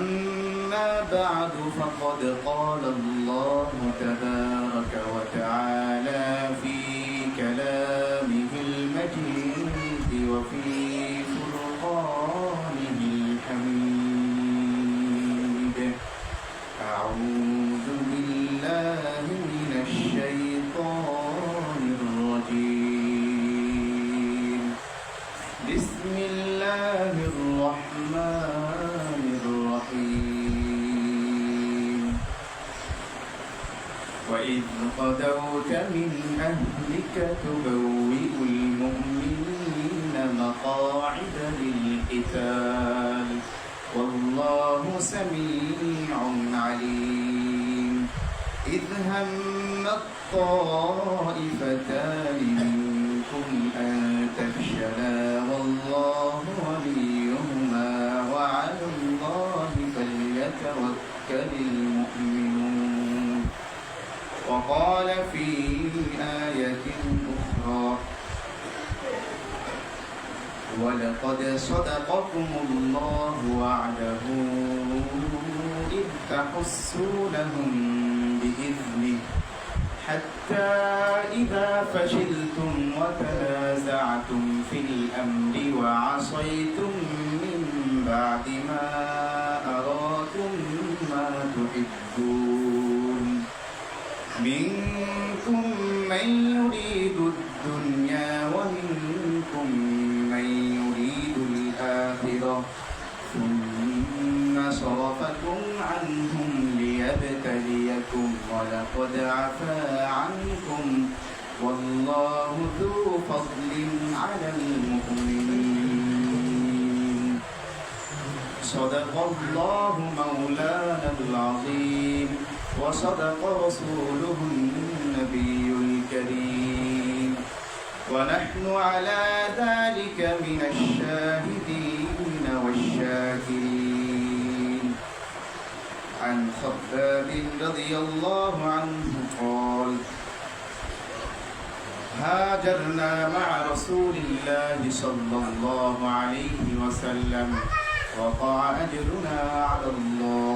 أما بعد فقد قال الله تبارك وتعالى في كلامه المجيد وفي فرقانه الحميد. أعوذ بالله من الشيطان الرجيم. بسم الله الرحمن وإذ غدوت من أهلك تبوئ المؤمنين مقاعد للقتال. والله سميع عليم. إذ هم الطائفتان منكم أن تفشلا والله وليهما وعلى الله فليتوكل المؤمنون وقال في آية أخرى ولقد صدقكم الله وعده إذ تحسونهم بإذنه حتى إذا فشلتم وتنازعتم في الأمر وعصيتم من بعد ما أراكم ما تحبون. منكم من يريد الدنيا ومنكم من يريد الآخرة. ثم صرفكم عنهم ليبتليكم ولقد عفا عنكم. والله ذو فضل على المؤمنين. صدق الله مولانا العظيم. وصدق رسوله النبي الكريم. ونحن على ذلك من الشاهدين والشاكرين. عن خباب رضي الله عنه قال هاجرنا مع رسول الله صلى الله عليه وسلم وقع أجرنا على الله.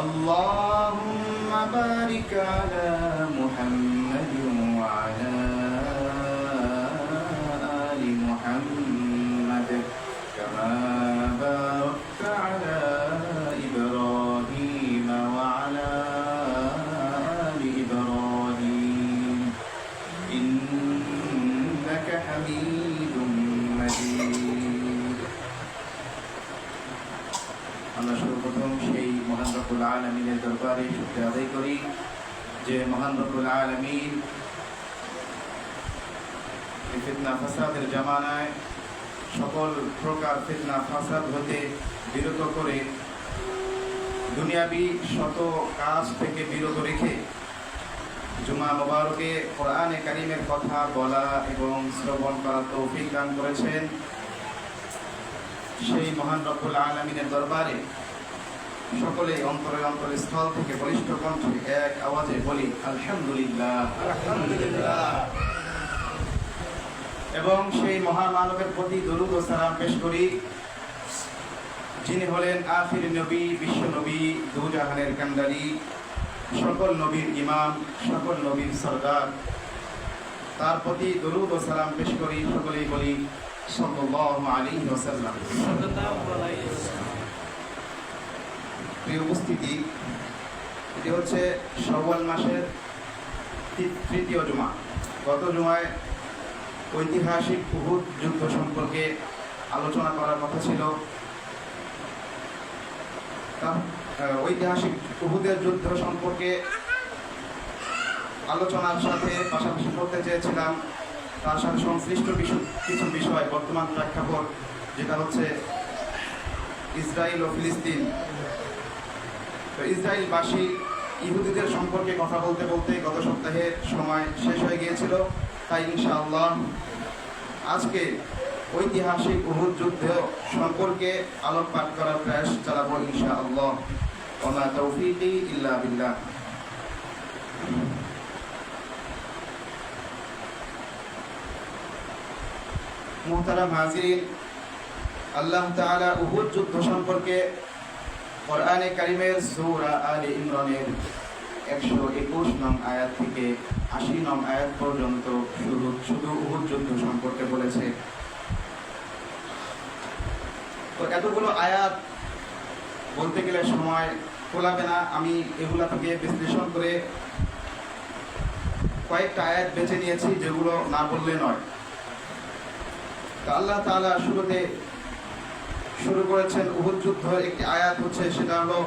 اللهم بارك على محمد আলমিনের দরবারে আদায় করি। যে মহান রব্বুল আলমিন। ফিতনা ফাসাদের জামানায় সকল প্রকার ফিতনা ফাসাদ হতে বিরত করে দুনিয়াবি শত কাজ থেকে বিরত রেখে জুমা মোবারকে কোরআনে কারিমের কথা বলা এবং শ্রবণ করার তৌফিক দান করেছেন। সেই মহান রব্বুল আলমিনের দরবারে সকলে অন্তরে অন্তরের স্থল থেকে বলিষ্ঠ কণ্ঠে এক আওয়াজে বলি, আলহামদুলিল্লাহ এবং সেই মহান মানবের প্রতি দরুদ ও সালাম পেশ করি, যিনি হলেন আখির নবী, বিশ্ব নবী, দুজাহানের কান্ডারি, সকল নবীর ইমাম, সকল নবীর সরদার। তার প্রতি দরুদ ও সালাম পেশ করি, সকলেই বলি, সাল্লাল্লাহু আলাইহি ওয়াসাল্লাম। প্রিয় উপস্থিতি, এটি হচ্ছে শওয়াল মাসের তৃতীয় জুমা। গত জুমায় ঐতিহাসিক উহুদ যুদ্ধ সম্পর্কে আলোচনা করার কথা ছিল। ঐতিহাসিক উহুদের যুদ্ধ সম্পর্কে আলোচনার সাথে পাশাপাশি করতে চেয়েছিলাম, তার সাথে সংশ্লিষ্ট কিছু বিষয়, বর্তমান প্রেক্ষাপট, যেটা হচ্ছে ইসরায়েল ও ফিলিস্তিন ইসরায়েলবাসী ইহুদিদের সম্পর্কে কথা বলতে বলতে গত সপ্তাহে সময় শেষ হয়ে গিয়েছিল। তাই ইনশাআল্লাহ আজকে ঐতিহাসিক উহুদ যুদ্ধ সম্পর্কে আলোকপাত করার প্রয়াস চালাবো ইনশাআল্লাহ। ওমা তৌফিকি ইল্লা বিল্লাহ। মুহতারাম হাজিরিন, আল্লাহ তাআলা উহুদ যুদ্ধ সম্পর্কে কোরআনে কারিমের সূরা আলে ইমরানের একশো একুশ নং আয়াত থেকে আশি নং আয়াত পর্যন্ত শুধু শুধু উহুদ যুদ্ধ সম্পর্কে বলেছে। তো এতগুলো আয়াত বলতে গেলে সময় কোলাবে না। আমি এগুলা থেকে বিশ্লেষণ করে কয়েকটা আয়াত বেছে নিয়েছি যেগুলো না বললে নয়। তো আল্লাহ তাআলা শুরুতে শুরু করেছেন উহুদ যুদ্ধের একটি আয়াত হচ্ছে সেটা হলো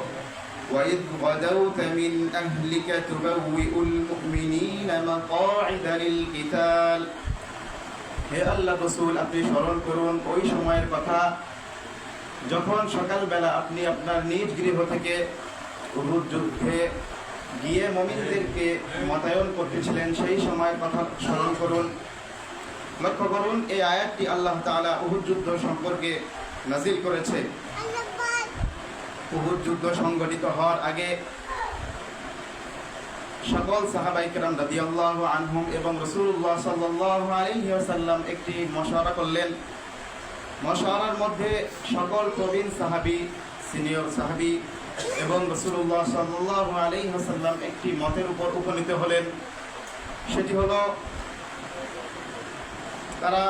وَإِذْ غَدَوْتَ مِنْ أَهْلِكَ تُبَوِّئُ الْمُؤْمِنِينَ مَقَاعِدَ لِلْقِتَالِ হে আল্লাহ রসুল আপনি স্মরণ করুন ওই সময়ের কথা যখন সকালবেলা আপনি আপনার নিজ গৃহ থেকে উহুদ যুদ্ধে গিয়ে মমিনদেরকে মোতায়েন করতেছিলেন সেই সময়ের কথা স্মরণ করুন লক্ষ্য করুন এই আয়াতটি আল্লাহ তাআলা উহুদ যুদ্ধ সম্পর্কে নাজিল করেছে। উহুদ যুদ্ধ সংগঠিত হওয়ার আগে সকল সাহাবাই কেরাম রাদিয়াল্লাহু আনহুম এবং আলাইহি ওয়াসাল্লাম একটি মশওয়ারা করলেন। মশওয়ারার মধ্যে সকল প্রবীণ সাহাবী, সিনিয়র সাহাবী এবং রাসূলুল্লাহ সাল্লাল্লাহু আলাইহি ওয়াসাল্লাম একটি মতের উপর উপনীত হলেন। সেটি হলো, তারা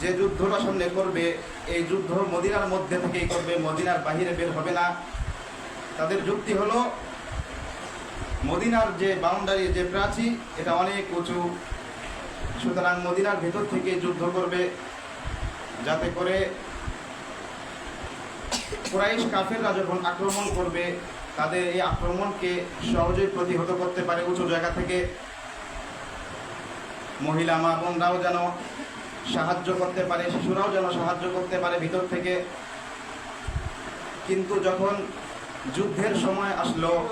যে যুদ্ধটা সামনে করবে এই যুদ্ধ মদিনার মধ্যে থেকেই করবে, মদিনার বাহিরে বের হবে না। তাদের যুক্তি হলো, মদিনার যে বাউন্ডারি যে প্রাচীর এটা অনেক উঁচু। সুতরাং মদিনার ভেতর থেকে যুদ্ধ করবে, যাতে করে কুরাইশ কাফেররা যখন আক্রমণ করবে, তাদের এই আক্রমণকে সহজেই প্রতিহত করতে পারে উঁচু জায়গা থেকে। মহিলা মা বোনরাও যেন সাহায্য করতে পারে, শিশুরাও যেন সাহায্য করতে পারে ভিতর থেকে। কিন্তু যখন যুদ্ধের সময় আসলো,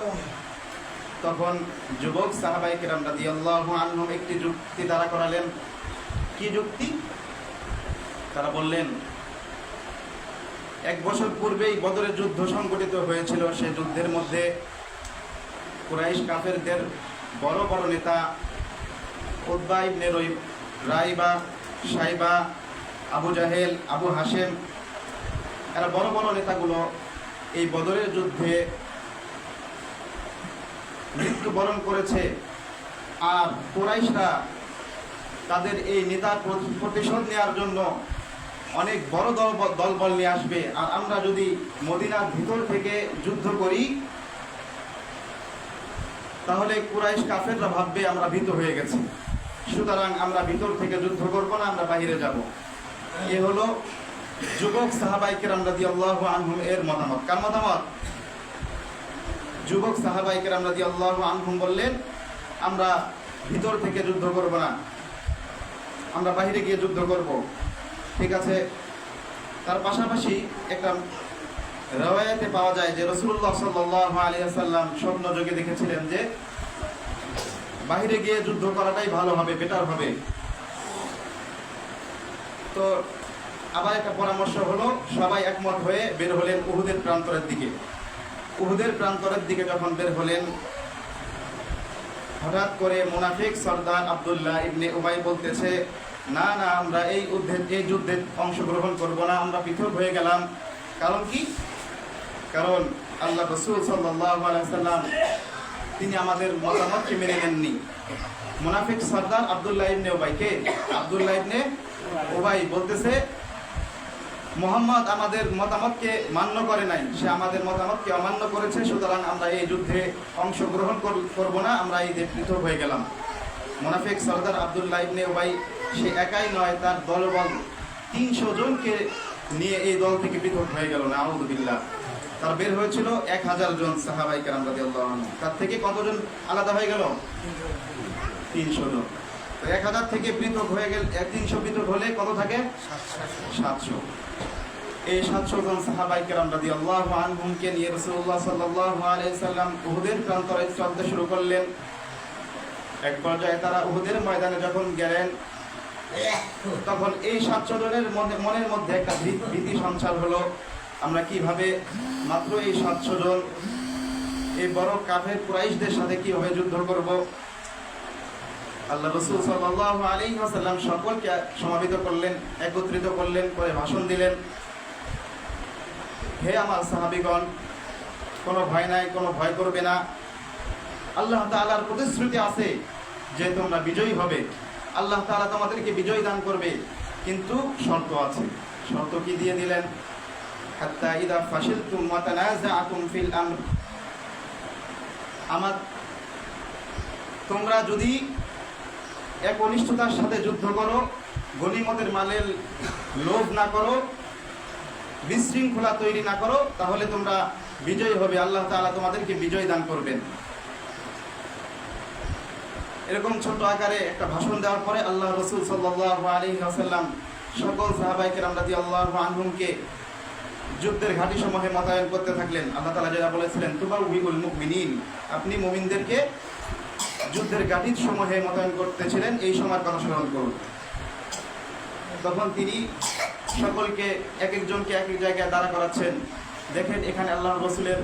তখন যুবক সাহাবাই কিরাম রাদিয়াল্লাহু আনহুম একটি যুক্তি দ্বারা করালেন। কি যুক্তি? তারা বললেন, এক বছর পূর্বেই বদরের যুদ্ধ সংগঠিত হয়েছিল। সে যুদ্ধের মধ্যে কুরাইশ কাফেরদের বড় বড় নেতা উদ্বা ইবনে রই- রাইবা সাইবা, আবু জাহেল, আবু হাশেম, এরা বড় বড় নেতাগুলো এই বদরের যুদ্ধে মৃত্যুবরণ করেছে। আর কুরাইশরা তাদের এই নেতার প্রতিশোধ নেওয়ার জন্য অনেক বড় দল দলবল নিয়ে আসবে। আর আমরা যদি মদিনার ভিতর থেকে যুদ্ধ করি, তাহলে কুরাইশ কাফেররা ভাববে আমরা ভীত হয়ে গেছি। সুতরাং আমরা ভিতর থেকে যুদ্ধ করব না, আমরা বাইরে যাব। এ হলো যুবক সাহাবাই কেরাম রাদি আল্লাহ আনহুম এর মতামত। কার মতামত? যুবক সাহাবাই কেরাম রাদি আল্লাহ আনহুম বললেন, আমরা ভিতর থেকে যুদ্ধ করব না, আমরা বাইরে গিয়ে যুদ্ধ করব। ঠিক আছে? তার পাশাপাশি একটা রওয়ায়াতে পাওয়া যায় যে রসুল্লাহ সাল্লাহ আলিয়া সাল্লাম স্বপ্ন যোগে দেখেছিলেন যে বাইরে গিয়ে যুদ্ধ করাটাই ভালো হবে বেটার হবে। তো আবার একটা পরামর্শ হলো, সবাই একমত হয়ে বের হলেন উহুদের প্রান্তরের দিকে। উহুদের প্রান্তরের দিকে যখন বের হলেন, হঠাৎ করে মুনাফিক সর্দার আবদুল্লাহ ইবনে উবাই বলতেছে, না না, আমরা এই যুদ্ধে এই যুদ্ধে অংশগ্রহণ করব না, আমরা পৃথক হয়ে গেলাম। কারণ কি? কারণ আল্লাহ রসুল সাল্লাল্লাহু আলাইহি সাল্লাম তিনি আমাদের মতামতকে মেনে নেননি। মুনাফিক সর্দার আব্দুল্লাহ ইবনে উবাইকে, আব্দুল্লাহ ইবনে উবাই বলতেছে, মোহাম্মদ আমাদের মতামতকে মান্য করে নাই। সে আমাদের মতামতকে অমান্য করেছে, সুতরাং আমরা এই যুদ্ধে অংশগ্রহণ কর- করব না, আমরা এই পৃথক হয়ে গেলাম। মোনাফিক সর্দার আব্দুল্লাহ ইবনে উবাই, সে একাই নয়, তার দলবল তিনশো জনকে নিয়ে এই দল থেকে পৃথক হয়ে গেল না আহমদুল্লাহ তার বের হয়েছিল এক হাজার জন সাহাবাই কারাম আনহু। তার থেকে কতজন আলাদা হয়ে গেল? তিনশো জন। তো এক হাজার থেকে পৃথক হয়ে গেল, এক তিনশো পৃথক হলে কত থাকে? সাতশো। এই সাতশো জন সাহাবাই কেরাম রাদি আল্লাহ আনহুমকে নিয়ে রসুল্লাহ সাল্লাহ আলাইসাল্লাম উহুদের প্রান্তরে চলতে শুরু করলেন। এক পর্যায়ে তারা উহুদের ময়দানে যখন গেলেন, তখন এই সাতশো জনের মনের মধ্যে একটা ভীতি সঞ্চার হলো। আমরা কীভাবে মাত্র এই সাতশো জন, এই বড় কাফের কুরাইশদের সাথে কীভাবে যুদ্ধ করব? আল্লাহ রসুল সাল্লাহ আলী ওয়াসাল্লাম সকলকে সমাবেত করলেন, একত্রিত করলেন করে ভাষণ দিলেন। হে আমার সাহাবিগণ, কোনো ভয় নাই, কোনো ভয় করবে না। আল্লাহ তাআলার প্রতিশ্রুতি আছে যে তোমরা বিজয়ী হবে। আল্লাহ তাআলা তোমাদেরকে বিজয় দান করবে, কিন্তু শর্ত আছে। শর্ত কি দিয়ে দিলেন? আমর। আমার, তোমরা যদি এক অনিষ্ঠতার সাথে যুদ্ধ করো গনিমতের মালের লোভ না করো, বিশৃঙ্খলা তৈরি না করো, তাহলে তোমরা বিজয় হবে। আল্লাহ তাআলা তোমাদেরকে বিজয় দান করবেন। এরকম ছোট আকারে একটা ভাষণ দেওয়ার পরে আল্লাহ রসুল সাল্লাল্লাহু আলাইহি ওয়াসাল্লাম সকল সাহাবাই কেরাম আল্লাহ আনহুমকে যুদ্ধের ঘাঁটি সমূহে মোতায়েন করতে থাকলেন। আল্লাহ তাআলা যেটা বলেছিলেন, তুবাউ বিগুল মুমিনিন। আপনি মুমিনদেরকে যুদ্ধের ঘাঁটির সমূহে মোতায়েন করতেছিলেন, এই সময়ের কথা স্মরণ করুন। তখন তিনি সকলকে এক একজনকে এক এক জায়গায় দাঁড়া করাচ্ছেন। দেখেন, এখানে আল্লাহ রসুলের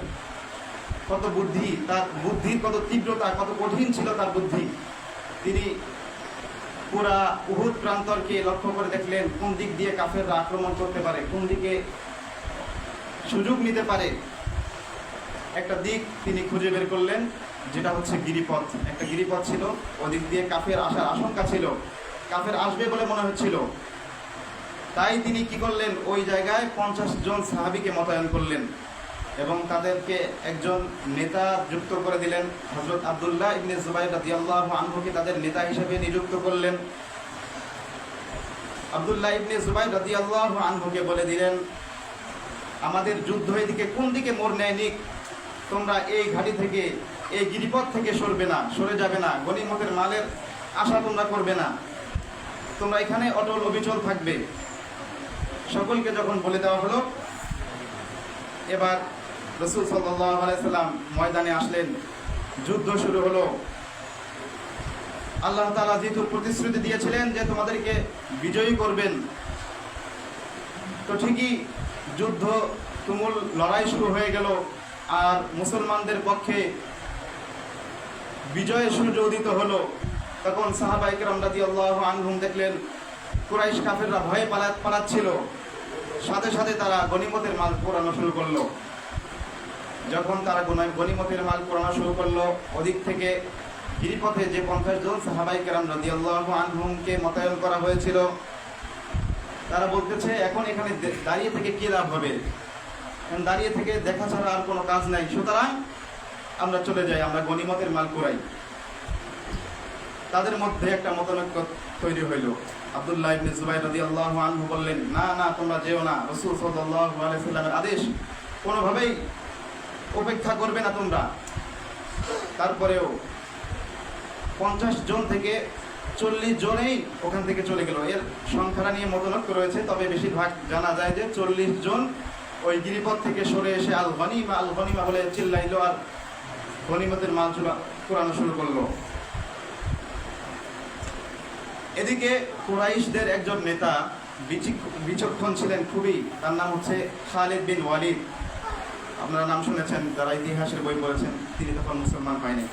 কত বুদ্ধি, তার বুদ্ধির কত তীব্রতা, কত কঠিন ছিল তার বুদ্ধি। তিনি পুরা উহুদ প্রান্তরকে লক্ষ্য করে দেখলেন, কোন দিক দিয়ে কাফেররা আক্রমণ করতে পারে, কোন দিকে সুযোগ নিতে পারে। একটা দিক তিনি খুঁজে বের করলেন, যেটা হচ্ছে গিরিপথ। একটা গিরিপথ ছিল, ওদিক দিয়ে কাফের আসার আশঙ্কা ছিল। কাফের আসবে বলে মনে হচ্ছিল। তাই তিনি কি করলেন? ওই জায়গায় পঞ্চাশ জন সাহাবিকে মোতায়েন করলেন এবং তাদেরকে একজন নেতা যুক্ত করে দিলেন। হজরত আবদুল্লাহ ইবনে জুবাইর রাদিয়াল্লাহু আনহুকে তাদের নেতা হিসেবে নিযুক্ত করলেন। আব্দুল্লাহ ইবনে জুবাইর রাদিয়াল্লাহু আনহুকে বলে দিলেন আমাদের যুদ্ধ এদিকে কোন দিকে মোড় নেয় নিক তোমরা এই ঘাটি থেকে, এই গিরিপথ থেকে সরবে না, সরে যাবে না গনিমতের মালের আশা তোমরা করবে না। তোমরা এখানে অটল অবিচল থাকবে। সকলকে যখন বলে দেওয়া হলো, এবার রসুল সাল্লাম ময়দানে আসলেন। যুদ্ধ শুরু হলো। আল্লাহ তালা যেহেতু প্রতিশ্রুতি দিয়েছিলেন যে তোমাদেরকে বিজয়ী করবেন, তো ঠিকই যুদ্ধ, তুমুল লড়াই শুরু হয়ে গেল আর মুসলমানদের পক্ষে বিজয়ের সূর্য উদিত হলো। তখন সাহাবাইক রামদাদি আল্লাহ আনহুম দেখলেন, কুরাইশ কাফেররা ভয়ে পালা পালাচ্ছিল। সাথে সাথে তারা গনিমতের মাল পোড়ানো শুরু করল। যখন তারা গনিমতের মাল পোড়ানো শুরু করল, ওদিক থেকে গিরিপথে যে পঞ্চাশ জন সাহাবাই কেরাম রাদি আল্লাহ আনহুমকে মোতায়েন করা হয়েছিল তারা বলতেছে, এখন এখানে দাঁড়িয়ে থেকে কি লাভ হবে? দাঁড়িয়ে থেকে দেখা ছাড়া আর কোনো কাজ নাই। সুতরাং আমরা চলে যাই, আমরা গনিমতের মাল কুড়াই। তাদের মধ্যে একটা মতানৈক্য তৈরি হইল। আব্দুল্লাহ ইবনে জুবাইর রাদিয়াল্লাহু আনহু বললেন, না না, তোমরা যেও না। রাসূল সাল্লাল্লাহু আলাইহি সাল্লামের আদেশ কোনোভাবেই উপেক্ষা করবে না তোমরা। তারপরেও পঞ্চাশ জন থেকে চল্লিশ জনেই ওখান থেকে চলে গেল। এর সংখ্যাটা নিয়ে মতনৈক্য রয়েছে, তবে বেশিরভাগ জানা যায় যে চল্লিশ জন ওই গিরিপথ থেকে সরে এসে আল গনিমা আল গনিমা বলে চিল্লাইলো আর গনিমতের মাল চুলা কোরআনো শুরু করল। এদিকে কুরাইশদের একজন নেতা বিচিক- বিচক্ষণ ছিলেন খুবই, তার নাম হচ্ছে খালিদ বিন ওয়ালিদ। আপনারা নাম শুনেছেন, যারা ইতিহাসের বই পড়েছেন, তিনি তখন মুসলমান হয়নি।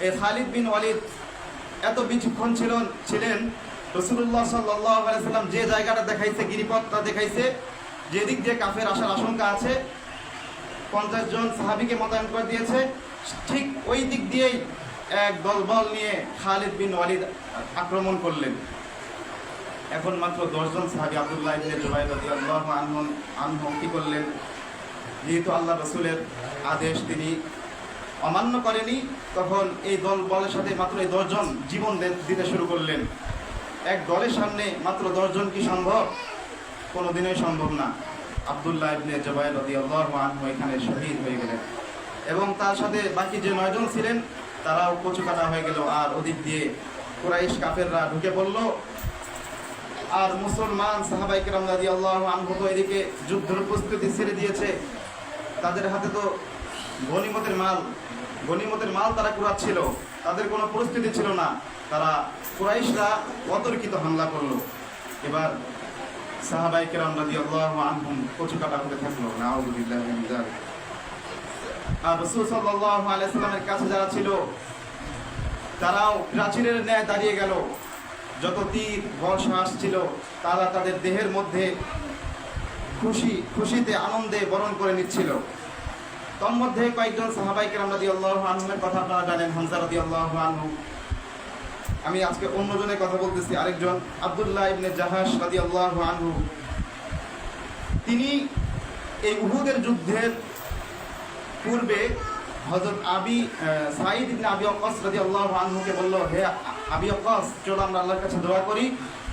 এই খালিদ বিন ওয়ালিদ এত বিচক্ষণ ছিল ছিলেন রসুল্লাহ সাল্লাম যে জায়গাটা দেখাইছে, গিরিপথটা দেখাইছে, যেদিক দিয়ে কাফের আসার আশঙ্কা আছে, পঞ্চাশ জন সাহাবিকে মোতায়েন করে দিয়েছে। ঠিক ওই দিক দিয়েই এক দলবল নিয়ে খালিদ বিন ওয়ালিদ আক্রমণ করলেন। এখন মাত্র দশজন সাহাবি, আব্দুল্লাহ ইবনে জুবাইর রাদিয়াল্লাহু আনহু আনহু কি করলেন? যেহেতু আল্লাহ রসুলের আদেশ, তিনি অমান্য করেনি, তখন এই দল বলের সাথে মাত্র এই দশজন জীবন দিতে শুরু করলেন। এক দলের সামনে মাত্র দশজন কি সম্ভব? কোনোদিনই সম্ভব না। আব্দুল্লাহ ইবনে জুবাইর রাদিয়াল্লাহু আনহু এখানে শহীদ হয়ে গেলেন। এবং তার সাথে বাকি যে নয়জন ছিলেন, তারাও কচু কাটা হয়ে গেল। আর ওদিক দিয়ে কুরাইশ কাফেররা ঢুকে পড়ল। আর মুসলমান সাহাবাই কেরাম রাজি আল্লাহ আনহু এদিকে যুদ্ধের প্রস্তুতি ছেড়ে দিয়েছে। তাদের হাতে তো গনিমতের মাল গনিমতের মাল তারা কুড়াচ্ছিল। তাদের কোনো পরিস্থিতি ছিল না। তারা কুরাইশরা অতর্কিত হামলা করল। এবার সাহাবাই কেরাম রাজি আল্লাহ আনহুম কচু কাটা হতে থাকল। নাউজুবিল্লাহ আর রসুল সাল্লাল্লাহু আলাইহি সাল্লামের কাছে যারা ছিল, তারাও প্রাচীরের ন্যায় দাঁড়িয়ে গেল। যত তীর বর্ষা আসছিল তারা তাদের দেহের মধ্যে খুশি, খুশিতে আনন্দে বরণ করে নিচ্ছিল। তন্মধ্যে কয়েকজন সাহাবাইকে আমরা দিয়ে আল্লাহ আনহুমের কথা আপনারা জানেন, হামজা রাদি আল্লাহ আনহু। আমি আজকে অন্যজনের কথা বলতেছি, আরেকজন, আব্দুল্লাহ ইবনে জাহাস রাদি আল্লাহ আনহু। তিনি এই উহুদের যুদ্ধের পূর্বে হযরত আবি সাঈদ ইবনে আবি ওয়াক্কাস আল্লাহ আনহুকে বলল, হে আবি ওয়াক্কাস, চলো আমরা আল্লাহর কাছে দোয়া করি,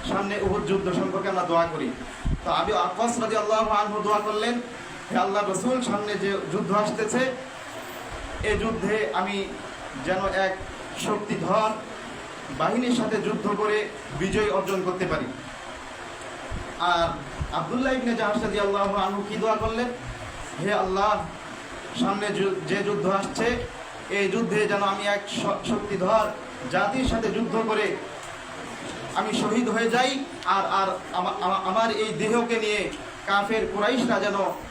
সামনে উহুদ যুদ্ধ সম্পর্কে আমরা দোয়া করি। তো আবি ওয়াক্কাস রাদিয়াল্লাহু আনহু দোয়া করলেন হে আল্লাহ রসুল, সামনে যে যুদ্ধ আসতেছে, এ যুদ্ধে আমি যেন এক শক্তিধর বাহিনীর সাথে যুদ্ধ করে বিজয় অর্জন করতে পারি। আর আব্দুল্লাহ ইবনে জাহাজ আল্লাহ আনহু কি দোয়া করলেন? হে আল্লাহ, সামনে যে যুদ্ধ আসছে, এই যুদ্ধে যেন আমি এক শক্তিধর জাতির সাথে যুদ্ধ করে আমি শহীদ হয়ে যাই, আর আর আমা- আমা- আমার এই দেহকে নিয়ে কাফের কুরাইশরা যেন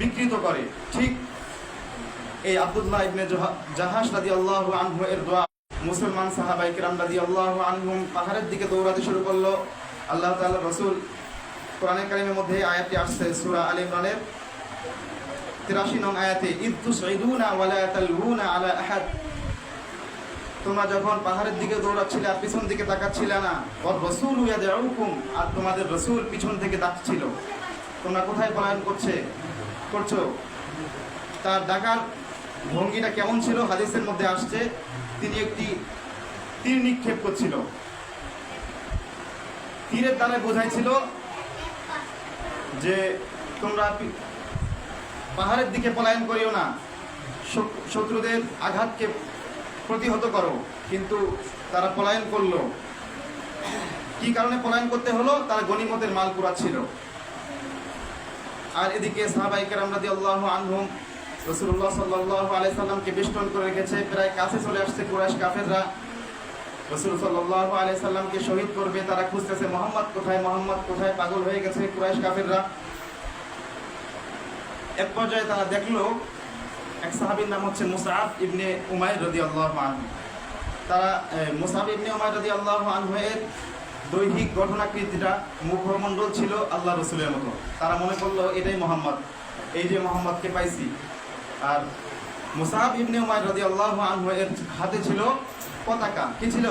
বিকৃত করে ঠিক এই আব্দুল্লাহ ইবনে জাহাজ রাদি আল্লাহ আনহু এর দোয়া মুসলমান সাহাবাই কিরাম রাদি আল্লাহ আনহুম পাহাড়ের দিকে দৌড়াতে শুরু করল। আল্লাহ তাআলা রসুল কোরআনে কারিমের মধ্যে আয়াতটি আসছে, সূরা আল ইমরানের 83 নং আয়াতে, ইদ তুসঈদুনা ওয়ালা তালউনা আলা আহাদ। তোমরা যখন পাহাড়ের দিকে দৌড়াচ্ছিলে আর পিছন দিকে তাকাচ্ছিলে না ওর রসুল ইয়াদউকুম, আর তোমাদের রসুল পিছন থেকে ডাকছিল তোমরা কোথায় পলায়ন করছে? করছ? তার ডাকার ভঙ্গিটা কেমন ছিল? হাদিসের মধ্যে আসছে, তিনি একটি তীর নিক্ষেপ করছিল। তীরের দ্বারা বোঝাইছিল যে তোমরা পাহাড়ের দিকে পলায়ন করিও না। শত্রুদের আঘাতকে প্রতিহত করো, কিন্তু তারা পলায়ন করল। কি কারণে পলায়ন করতে হলো? তারা গনিমতের মাল কুড়াচ্ছিল। আর এদিকে সাহাবাই কেরাম রাদি আল্লাহ আনহুম রসুল্লাহ সাল্লাহ আলাইসাল্লামকে বেষ্টন করে রেখেছে। প্রায় কাছে চলে আসছে কুরাইশ কাফেররা। রসুল সাল্লাহ আলাইসাল্লামকে শহীদ করবে। তারা খুঁজতেছে মোহাম্মদ কোথায় মোহাম্মদ কোথায় পাগল হয়ে গেছে কুরাইশ কাফেররা। এক পর্যায়ে তারা দেখল এক সাহাবীর নাম হচ্ছে মুসাআব ইবনে উমাইর রাদিয়াল্লাহু আনহু। তারা মুসাআব ইবনে উমাইর রাদিয়াল্লাহু আনহু এর দৈহিক গঠনাকৃতিটা মুখমণ্ডল ছিল আল্লাহ রসুলের মতো। তারা মনে করল, এটাই মোহাম্মদ। এই যে মোহাম্মদকে পাইছি। আর মুসাহাব ইবনে উমাইর রাদিয়াল্লাহু আনহু এর হাতে ছিল পতাকা। কি ছিল?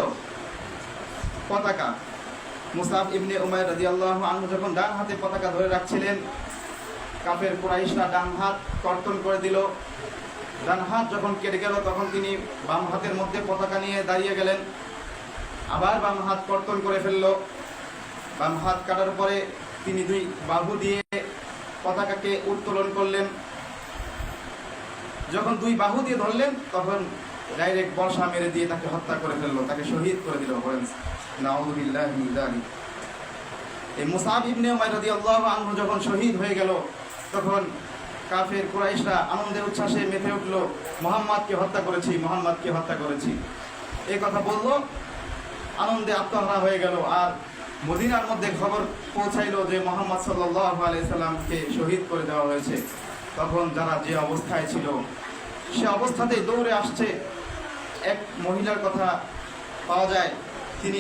পতাকা। মুসাহাব ইবনে উমাইর আল্লাহ আনহু যখন ডান হাতে পতাকা ধরে রাখছিলেন, কাফের কুরাইশরা ডান হাত কর্তন করে দিল। ডান হাত যখন কেটে গেল, তখন তিনি বাম হাতের মধ্যে পতাকা নিয়ে দাঁড়িয়ে গেলেন। আবার বাম হাত কর্তন করে ফেলল। বাম হাত কাটার পরে তিনি দুই বাহু দিয়ে পতাকাকে উত্তোলন করলেন। যখন দুই বাহু দিয়ে ধরলেন, তখন ডাইরেক্ট বর্ষা মেরে দিয়ে তাকে হত্যা করে ফেলল, তাকে শহীদ করে দিল বলেন। এই মুসাব ইবনে উমাইর রাদিয়াল্লাহু আনহু যখন শহীদ হয়ে গেল, তখন কাফের কুরাইশরা আনন্দে উচ্ছ্বাসে মেতে উঠল, মোহাম্মদকে হত্যা করেছি, মোহাম্মদকে হত্যা করেছি। এই কথা বলল আনন্দে আত্মহারা হয়ে গেল। আর মদিনার মধ্যে খবর পৌঁছাইলো যে মোহাম্মদ সাল্লাহ আলাইসাল্লামকে শহীদ করে দেওয়া হয়েছে। তখন যারা যে অবস্থায় ছিল, সে অবস্থাতেই দৌড়ে আসছে। এক মহিলার কথা পাওয়া যায়, তিনি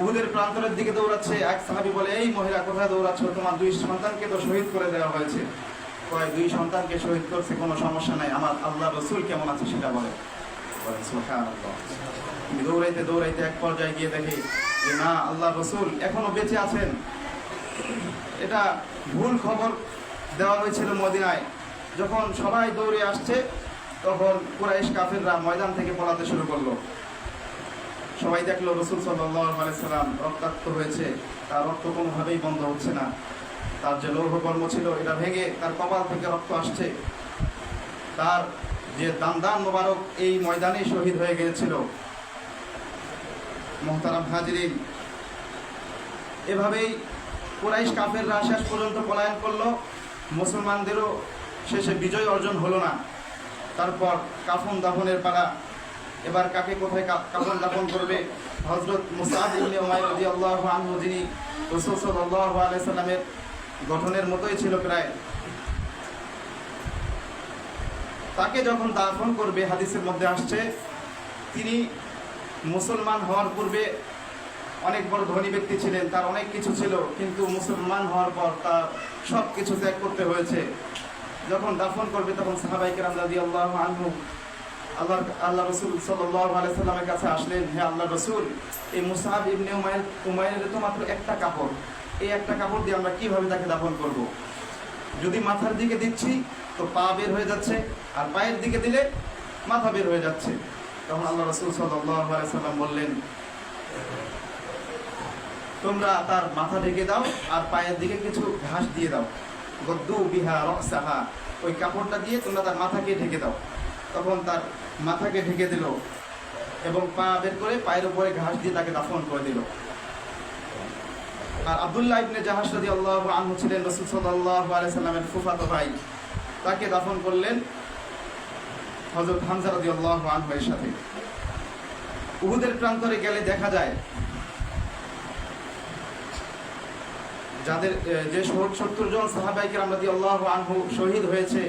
উহুদের প্রান্তরের দিকে দৌড়াচ্ছে। এক সাহাবি বলে, এই মহিলা, কোথায় দৌড়াচ্ছ? তোমার দুই সন্তানকে তো শহীদ করে দেওয়া হয়েছে। কয়, দুই সন্তানকে শহীদ করছে, কোনো সমস্যা নাই। আমার আল্লাহ রসুল কেমন আছে সেটা বলে। তিনি দৌড়াইতে দৌড়াইতে এক পর্যায়ে গিয়ে দেখে যে না, আল্লাহ রসুল এখনও বেঁচে আছেন। এটা ভুল খবর দেওয়া হয়েছিল মদিনায়। যখন সবাই দৌড়ে আসছে, তখন কুরাইশ কাফেররা ময়দান থেকে পলাতে শুরু করল। সবাই দেখল রসুল সাল্লাম রক্তাক্ত হয়েছে। তার রক্ত কোনোভাবেই বন্ধ হচ্ছে না। তার যে লৌহ কর্ম ছিল, এটা ভেঙে তার কপাল থেকে রক্ত আসছে। তার যে দান দান মোবারক এই ময়দানে শহীদ হয়ে গিয়েছিল। মোহতারাম হাজরিন। এভাবেই কুরাইশ কাফেররা শেষ পর্যন্ত পলায়ন করল। মুসলমানদেরও শেষে বিজয় অর্জন হলো না। তারপর কাফন দাফনের পালা। এবার কাকে কোথায় কাফন দাফন করবে? হজরত মুসাদ ইবনে উমাইর রাদিয়াল্লাহু আনহু, যিনি সাল্লামের গঠনের মতোই ছিল প্রায়। তাকে যখন দাফন করবে, হাদিসের মধ্যে আসছে, তিনি মুসলমান হওয়ার পূর্বে অনেক বড় ধনী ব্যক্তি ছিলেন, তার অনেক কিছু ছিল, কিন্তু মুসলমান হওয়ার পর তার সব কিছু ত্যাগ করতে হয়েছে। যখন দাফন করবে তখন সাহাবাই কেরাম রাদি আল্লাহ আনহু আল্লাহ আল্লাহ রসুল সাল্লাহ আলাইসাল্লামের কাছে আসলেন, হে আল্লাহ রসুল, এই মুসাহাব ইবনে উমায়ের উমায়ের তো মাত্র একটা কাপড়। এই একটা কাপড় দিয়ে আমরা কীভাবে তাকে দাফন করব। যদি মাথার দিকে দিচ্ছি, তো পা বের হয়ে যাচ্ছে, আর পায়ের দিকে দিলে মাথা বের হয়ে যাচ্ছে। তখন আল্লাহ রসুল আলাইসাল্লাম বললেন, তোমরা তার মাথা ঢেকে দাও আর পায়ের দিকে কিছু ঘাস দিয়ে দাও। গদ্দু বিহা রকসাহা ওই কাপড়টা দিয়ে তোমরা তার মাথাকে ঢেকে দাও। তখন তার মাথাকে ঢেকে দিল এবং পা বের করে পায়ের উপরে ঘাস দিয়ে তাকে দাফন করে দিল। আর আব্দুল্লাহ ইবনে জাহাজ রাদি আল্লাহ আনহু ছিলেন রসুল সাল্লাহ আলাইসাল্লামের ফুফাতো ভাই। তাকে দাফন করলেন হজরত হামজা রাদি আল্লাহ আনহু এর সাথে। উহুদের প্রান্তরে গেলে দেখা যায়, যাদের যে সত্তর জন সাহাবাইকে আমরা দিয়ে আল্লাহ আনহু শহীদ হয়েছে,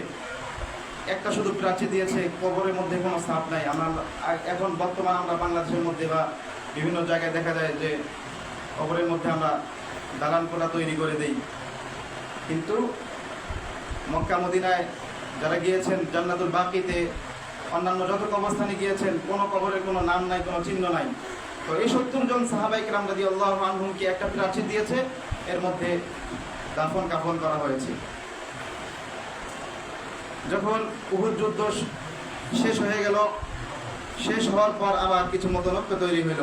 একটা শুধু প্রাচী দিয়েছে, কবরের মধ্যে কোনো সাপ নাই। আমরা, এখন বর্তমান আমরা বাংলাদেশের মধ্যে বা বিভিন্ন জায়গায় দেখা যায় যে, কবরের মধ্যে আমরা দালান কোলা তৈরি করে দেই। কিন্তু মক্কা মদিনায় যারা গিয়েছেন জান্নাতুল বাকিতে অন্যান্য যত কবরস্থানে গিয়েছেন, কোনো কবরের কোনো নাম নাই, কোনো চিহ্ন নাই। তো এই সত্তর জন সাহাবাই কেরাম রাদি আল্লাহ আনহুমকে একটা প্রাচীর দিয়েছে, এর মধ্যে দাফন কাফন করা হয়েছে। যখন উহুদ যুদ্ধ শেষ হয়ে গেল, শেষ হওয়ার পর আবার কিছু মতনৈক্য তৈরি হইল।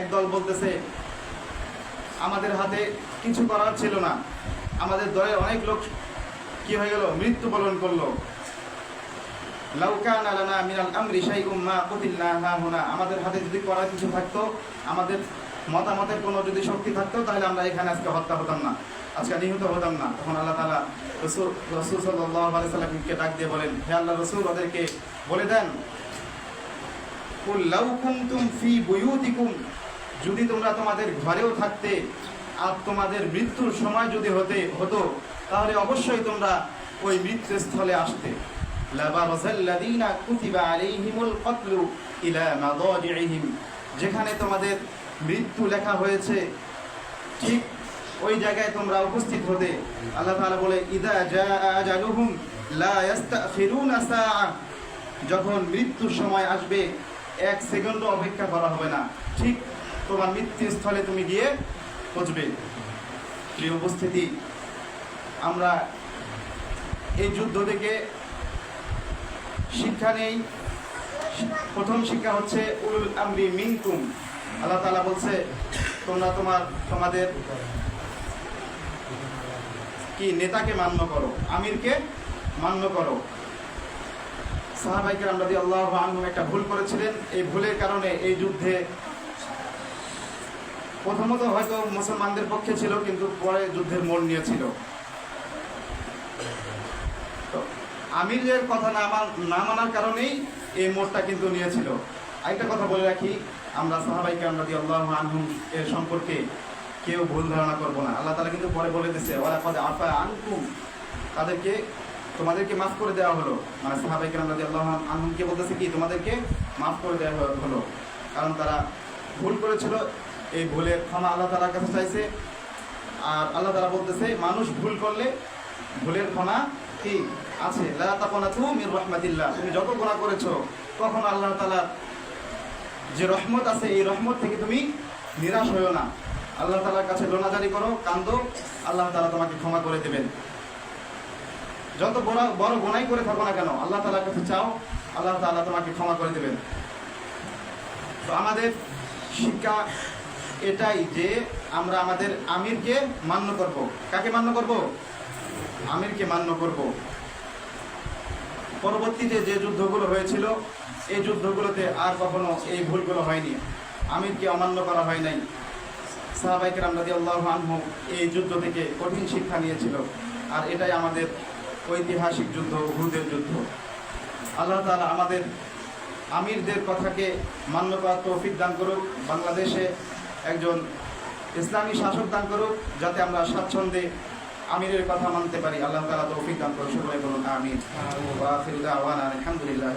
একদল বলতেছে, আমাদের হাতে কিছু করার ছিল না। আমাদের দলের অনেক লোক কি হয়ে গেল? মৃত্যুবরণ করল। লাউকান আলানা মিনাল আমরি শাইউম মা কুতিলনা হাহুনা আমাদের হাতে যদি করার কিছু থাকতো, আমাদের মতামতের কোনো যদি শক্তি থাকতো, তাহলে আমরা এখানে আজকে হত্যা হতাম না। আজকে নিহত হতাম না। তখন আল্লাহ তাআলা রসুল রসুল সাল্লাল্লাহু আলাইহি সাল্লামকে ডাক দিয়ে বলেন, হে আল্লাহ রসুল, ওদেরকে বলে দেন যদি তোমরা তোমাদের ঘরেও থাকতে আর তোমাদের মৃত্যুর সময় যদি হতে, হতো, তাহলে অবশ্যই তোমরা ওই মৃত্যুস্থলে আসতে। যেখানে তোমাদের মৃত্যু লেখা হয়েছে, ঠিক ওই জায়গায় তোমরা উপস্থিত হতে। আল্লাহ তাআলা বলে, ইদা জাআ আজালুহুম লা ইস্তাখিরুনা সাআ যখন মৃত্যুর সময় আসবে, এক সেকেন্ডও অপেক্ষা করা হবে না। ঠিক তোমার মৃত্যুস্থলে তুমি গিয়ে পৌঁছবে। প্রিয় উপস্থিতি, আমরা এই যুদ্ধ থেকে শিক্ষা নেই। প্রথম শিক্ষা হচ্ছে, উলুল আমরি মিনকুম। আল্লাহ তাআলা বলছে, তোমরা তোমার, তোমাদের কি, নেতাকে মান্য করো, আমিরকে মান্য করো। সাহাবাইকে আমরা আল্লাহ আনহুম একটা ভুল করেছিলেন। এই ভুলের কারণে এই যুদ্ধে প্রথমত হয়তো মুসলমানদের পক্ষে ছিল, কিন্তু পরে যুদ্ধের মোড় নিয়েছিল। আমিরের কথা না না মানার কারণেই এই মোড়টা কিন্তু নিয়েছিল। আরেকটা কথা বলে রাখি, আমরা সাহাবাই কাম রাদি আল্লাহ আনহুম এর সম্পর্কে কেউ ভুল ধারণা করব না। আল্লাহ তালা কিন্তু পরে বলে দিচ্ছে ওরা পদে আফা আনকুম। তাদেরকে, তোমাদেরকে মাফ করে দেওয়া হলো। মানে সাহাবাই কাম রাদি আল্লাহ আনহুমকে বলতেছে কি, তোমাদেরকে মাফ করে দেওয়া হলো। কারণ তারা ভুল করেছিল, এই ভুলের ক্ষমা আল্লাহ তালার কাছে চাইছে। আর আল্লাহ তালা বলতেছে, মানুষ ভুল করলে ভুলের ক্ষমা কি? আছে। মির তুমি যত গুনাহ করেছ, তখন আল্লাহ তাআলা যে রহমত আছে, এই রহমত থেকে তুমি নিরাশ হইও না। আল্লাহ তালার কাছে লোনাজারি করো, কান্দো। আল্লাহ তালা তোমাকে ক্ষমা করে দেবেন। যত বড় বড় গোনাই করে থাকো না কেন, আল্লাহ তাআলার কাছে চাও, আল্লাহ তাআলা তোমাকে ক্ষমা করে দেবেন। তো আমাদের শিক্ষা এটাই যে আমরা আমাদের আমিরকে মান্য করব। কাকে মান্য করব? আমিরকে মান্য করব। পরবর্তীতে যে যুদ্ধগুলো হয়েছিল, এই যুদ্ধগুলোতে আর কখনো এই ভুলগুলো হয়নি। আমিরকে অমান্য করা হয় নাই। সাহাবাইকে রামদাদি আল্লাহ আনহু এই যুদ্ধ থেকে কঠিন শিক্ষা নিয়েছিল। আর এটাই আমাদের ঐতিহাসিক যুদ্ধ হুদের যুদ্ধ। আল্লাহ তাআলা আমাদের আমিরদের কথাকে মান্য করার তৌফিক দান করুক, বাংলাদেশে একজন ইসলামী শাসক দান করুক, যাতে আমরা স্বাচ্ছন্দ্যে আমিরের কথা মানতে পারি। আল্লাহ তালা তৌফিক দান করে সবাই বলুন আমিন। আলহামদুলিল্লাহ